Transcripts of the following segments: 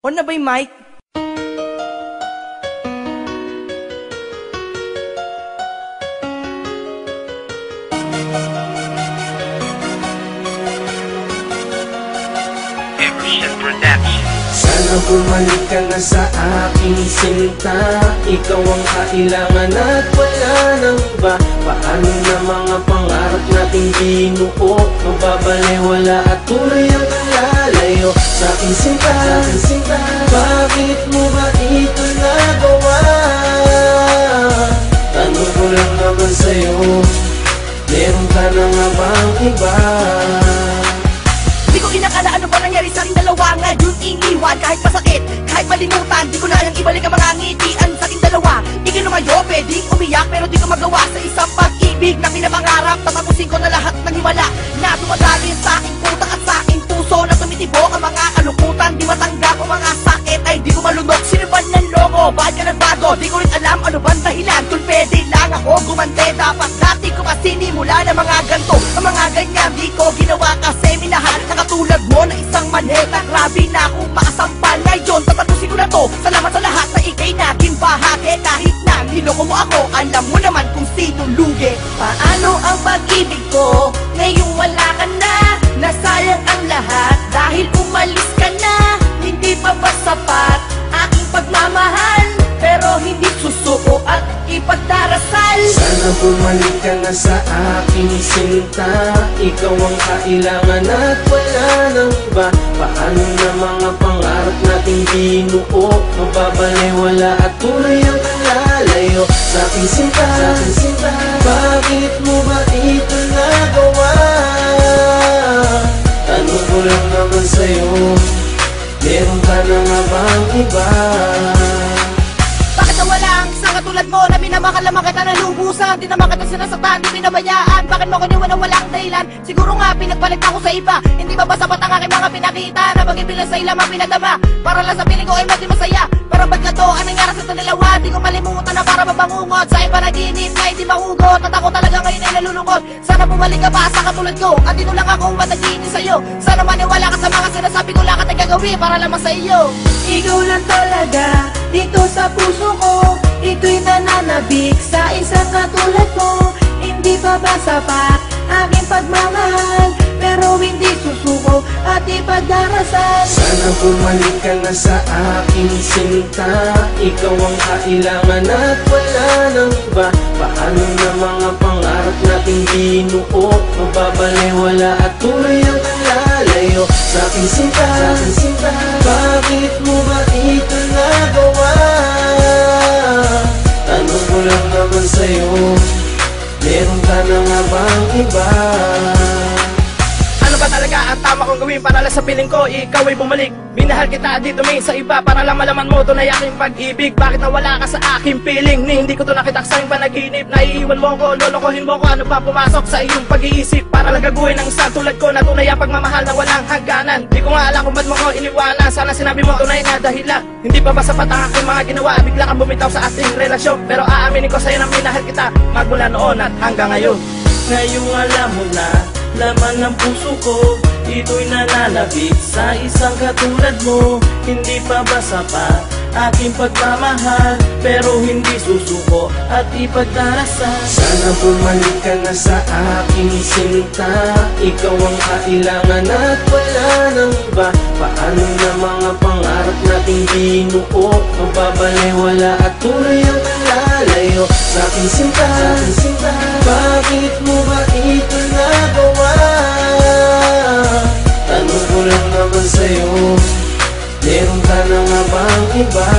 On na ba yung mic? Sana bumalik ka na sa aking sinta. Ikaw ang kailangan at wala nang iba. Paano na mga pangarap nating binuo? Mababaliwala at tuloy ang kalalayo Sa aking sinta, bakit mo ba ito nagawa? Tanong ko lang naman sa'yo Meron ka na nga bang iba? Di ko inakala ano ba nangyari sa aking dalawa Ngayon iniwan kahit masakit Kahit malimutan Di ko na yung ibalik ang mga ngitian sa aking dalawa Ikinumayo pwedeng umiyak Pero di ko magawa sa isang pag-ibig Na pinapangarap Tatapusin ko na lahat ng hiwala nagbago? Di ko rin alam ano bang dahilan. Kung pwede lang ako gumante Dapat dati ko pa sinimula ng mga ganto. Ang mga ganyan di ko ginawa kasi minahal. Na katulad mo na isang manheta. Grabe na akong makasampal Ngayon tatapusin ko na to. Salamat sa lahat na ikay naging bahagi. Kahit na niloko mo ako Alam mo naman kung sino lugi. Paano ang pag-ibig ko bumalik ka na sa aking sinta Ikaw ang kailangan at wala nang iba Paano na mga pangarap nating binuo Mababaliwala at tuloy ang kalalayo Sa aking sinta, bakit mo ba ito nagawa? Tanong ko lang naman sa'yo Meron ka na nga bang iba? Katulad mo na minamahal naman kita na lubusan. Di naman kita sinasaktan, di pinabayaan. Bakit mo niwan na walang dahilan? Siguro nga pinagpalit ako sa iba. Hindi ba ba sapat ang aking mga pinakita? Na mag-ibilang sa ilang pinadama? Para lang sa piling ko ay mati masaya. Pero ba't na to, anong nangyari sa dalawa? Di ko malimutan na para mabangungot Sa iba naginip na hindi mahugot. At ako talaga ngayon ay nalulungkot. Sana bumalik ka pa sa katulad ko. At dito lang ako mataginis sa'yo. Sana maniwala ka sa mga sinasabi ko Lakat ay gagawin para lamang sa iyo. Ikaw lang talaga dito sa puso ko Ito'y nananabik sa isang katulad mo. Hindi pa ba sapat aking pagmamahal? Pero hindi susuko at ipagdarasal. Sana bumalik ka na sa aking sinta. Ikaw ang kailangan at wala nang iba. Paano na mga pangarap nating binuo? Mababaliwala at tuloy ang kalalayo Sa aking sinta, bakit mo ba sa'yo. Meron ka na nga bang iba? Ano ba talaga ang tama kong gawin para lang sa piling ko Ikaw ay bumalik? Minahal kita di tumingin sa iba Para lang malaman mo tunay aking pag-ibig. Bakit nawala ka sa aking piling? Ni hindi ko to nakita sa panaginip. Naiiwan mo ko, lolokohin mo ko. Ano pa pumasok sa iyong pag-iisip? Para lang gagawin ng isang tulad ko. Na tunay ang pagmamahal na walang hangganan Di ko nga alam kung ba't mo ko iniwanan. Sana sinabi mo tunay na dahilan. Hindi pa ba sapat ang aking mga ginawa? Bigla kang bumitaw sa ating relasyon. Pero aaminin ko sa'yo na minahal kita Magmula noon at hanggang ngayon. Ngayong alam mo na Laman ng puso ko Ito'y nananabik sa isang katulad mo Hindi pa ba sapat aking pagmamahal? Pero hindi susuko at ipagdarasal. Sana bumalik ka na sa aking sinta. Ikaw ang kailangan at wala nang iba. Paano na mga pangarap nating binuo Mababaliwala at tuloy ang kalalayo Sa aking sinta, bakit mo ba ito nagawa? Tanong ko lang naman sa'yo Meron ka na nga bang iba?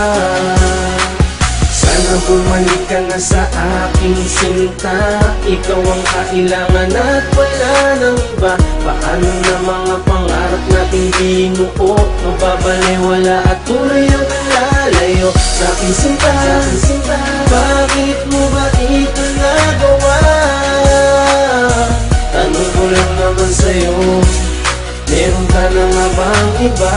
Sana bumalik ka na sa aking sinta Ikaw ang kailangan at wala nang iba Paano na mga pangarap nating binuo Mababaliwala at tuloy ang kalalayo Sa aking sinta, bakit mo ba ito nagawa? Tanong ko lang naman sa'yo Meron ka na nga bang iba?